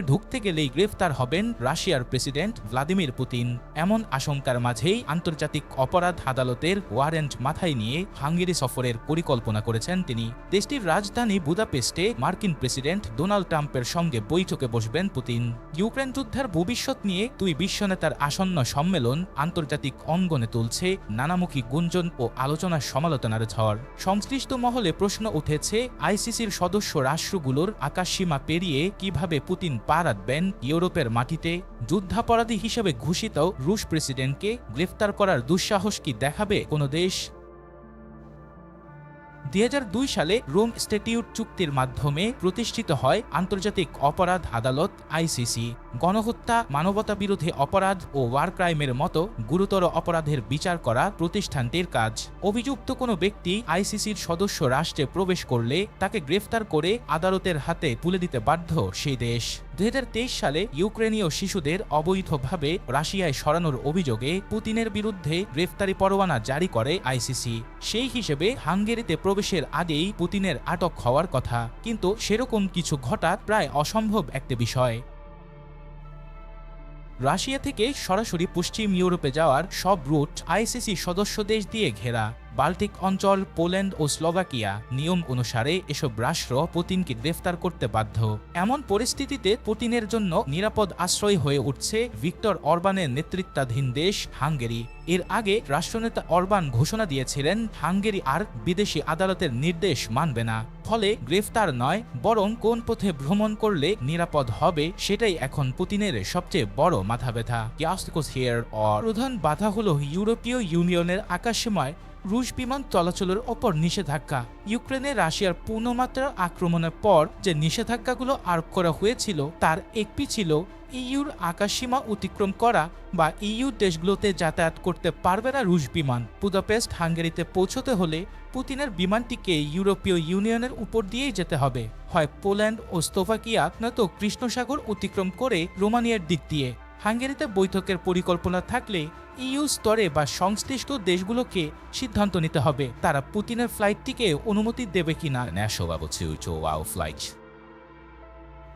ঢুকতে গেলেই গ্রেফতার হবেন রাশিয়ার প্রেসিডেন্ট ভ্লাদিমির পুতিন। এমন আশঙ্কার মাঝেই আন্তর্জাতিক অপরাধ আদালতের ওয়ারেন্ট মাথায় নিয়ে হাঙ্গেরি সফরের পরিকল্পনা করেছেন তিনি। দেশটির রাজধানী বুদাপেস্টে মার্কিন প্রেসিডেন্ট ডোনাল্ড ট্রাম্পের সঙ্গে বৈঠকে বসবেন পুতিন। ইউক্রেন যুদ্ধের ভবিষ্যৎ নিয়ে দুই বিশ্বনেতার আসন্ন সম্মেলন আন্তর্জাতিক অঙ্গনে তুলছে নানামুখী গুঞ্জন ও আলোচনার সমালোচনার ঝড়। সংশ্লিষ্ট মহলে প্রশ্ন উঠেছে, আইসিসির সদস্য রাষ্ট্রগুলোর আকাশসীমা পেরিয়ে কীভাবে পুতিন পা রাখবেন ইউরোপের মাটিতে যুদ্ধাপরাধী হিসেবে ঘোষিত রুশ প্রেসিডেন্টকে গ্রেফতার করার দুঃসাহস কি দেখাবে কোনো দেশ? দুই হাজার দুই সালে রোম স্ট্যাটিউট চুক্তির মাধ্যমে প্রতিষ্ঠিত হয় আন্তর্জাতিক অপরাধ আদালত আইসিসি গণহত্যা, মানবতা বিরোধী অপরাধ ও ওয়ার ক্রাইমের মতো গুরুতর অপরাধের বিচার করা প্রতিষ্ঠানটির কাজ। অভিযুক্ত কোনো ব্যক্তি আইসিসির সদস্য রাষ্ট্রে প্রবেশ করলে তাকে গ্রেফতার করে আদালতের হাতে তুলে দিতে বাধ্য সেই দেশ। দু হাজার তেইশ সালে ইউক্রেনীয় শিশুদের অবৈধভাবে রাশিয়ায় সরানোর অভিযোগে পুতিনের বিরুদ্ধে গ্রেফতারি পরোয়ানা জারি করে আইসিসি। সেই হিসেবে হাঙ্গেরিতে প্রবেশের আগেই পুতিনের আটক হওয়ার কথা, কিন্তু সেরকম কিছু ঘটা প্রায় অসম্ভব একটি বিষয়। রাশিয়া থেকে সরাসরি পশ্চিম ইউরোপে যাওয়ার সব রুট আইসিসি সদস্য দেশ দিয়ে ঘেরা। বাল্টিক অঞ্চল, পোল্যান্ড ও স্লোভাকিয়া নিয়ম অনুসারে এসব রাষ্ট্র পুতিনকে গ্রেফতার করতে বাধ্য। এমন পরিস্থিতিতে পুতিনের জন্য নিরাপদ আশ্রয় হয়ে উঠছে ভিক্টর অরবানের নেতৃত্বাধীন দেশ হাঙ্গেরি। এর আগে রাষ্ট্রনেতা অরবান ঘোষণা দিয়েছিলেন, হাঙ্গেরি আর বিদেশি আদালতের নির্দেশ মানবে না। ফলে গ্রেফতার নয়, বরং কোন পথে ভ্রমণ করলে নিরাপদ হবে সেটাই এখন পুতিনের সবচেয়ে বড় মাথা ব্যথা প্রধান বাধা হল ইউরোপীয় ইউনিয়নের আকাশসীমায় রুশ বিমান চলাচলের ওপর নিষেধাজ্ঞা। ইউক্রেনে রাশিয়ার পূর্ণমাত্রা আক্রমণের পর যে নিষেধাজ্ঞাগুলো আরোপ করা হয়েছিল, তার একটি ছিল ইইউর আকাশসীমা অতিক্রম করা বা ইইউ দেশগুলোতে যাতায়াত করতে পারবে না রুশ বিমান। বুদাপেস্ট, হাঙ্গেরিতে পৌঁছতে হলে পুতিনের বিমানটিকে ইউরোপীয় ইউনিয়নের উপর দিয়েই যেতে হবে। হয় পোল্যান্ড ও স্লোভাকিয়া, নয়তো কৃষ্ণসাগর অতিক্রম করে রোমানিয়ার দিক দিয়ে। হাঙ্গেরিতে বৈঠকের পরিকল্পনা থাকলে ইউ স্তরে বা সংশ্লিষ্ট দেশগুলোকে সিদ্ধান্ত নিতে হবে, তারা পুতিনের ফ্লাইটটিকে অনুমতি দেবে কিনা National level 2 to allow flight.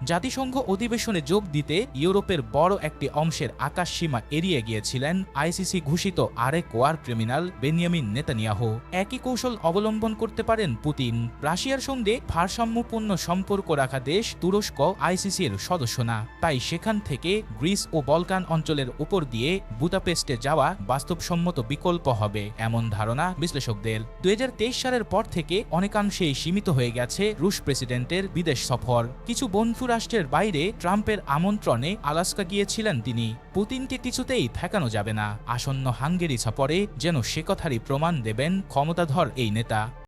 জাতিসংঘ অধিবেশনে যোগ দিতে ইউরোপের বড় একটি অংশের আকাশ সীমা এড়িয়ে গিয়েছিলেন আইসিসি ঘোষিত আরেক ওয়ার ক্রিমিনাল বেনিয়ামিন নেতানিয়াহু। একই কৌশল অবলম্বন করতে পারেন পুতিন। রাশিয়ার সঙ্গে ভারসাম্যপূর্ণ সম্পর্ক রাখা দেশ তুরস্ক আইসিসির সদস্য না। তাই সেখান থেকে গ্রিস ও বলকান অঞ্চলের উপর দিয়ে বুদাপেস্টে যাওয়া বাস্তবসম্মত বিকল্প হবে, এমন ধারণা বিশ্লেষকদের। দুই হাজার তেইশ সালের পর থেকে অনেকাংশেই সীমিত হয়ে গেছে রুশ প্রেসিডেন্টের বিদেশ সফর। কিছু বন্ধু রাষ্ট্রের বাইরে ট্রাম্পের আমন্ত্রণে আলাস্কা গিয়েছিলেন তিনি। পুতিনকে কিছুতেই ঠেকানো যাবে না। আসন্ন হাঙ্গেরি সফরে যেন সে কথারই প্রমাণ দেবেন ক্ষমতাধর এই নেতা।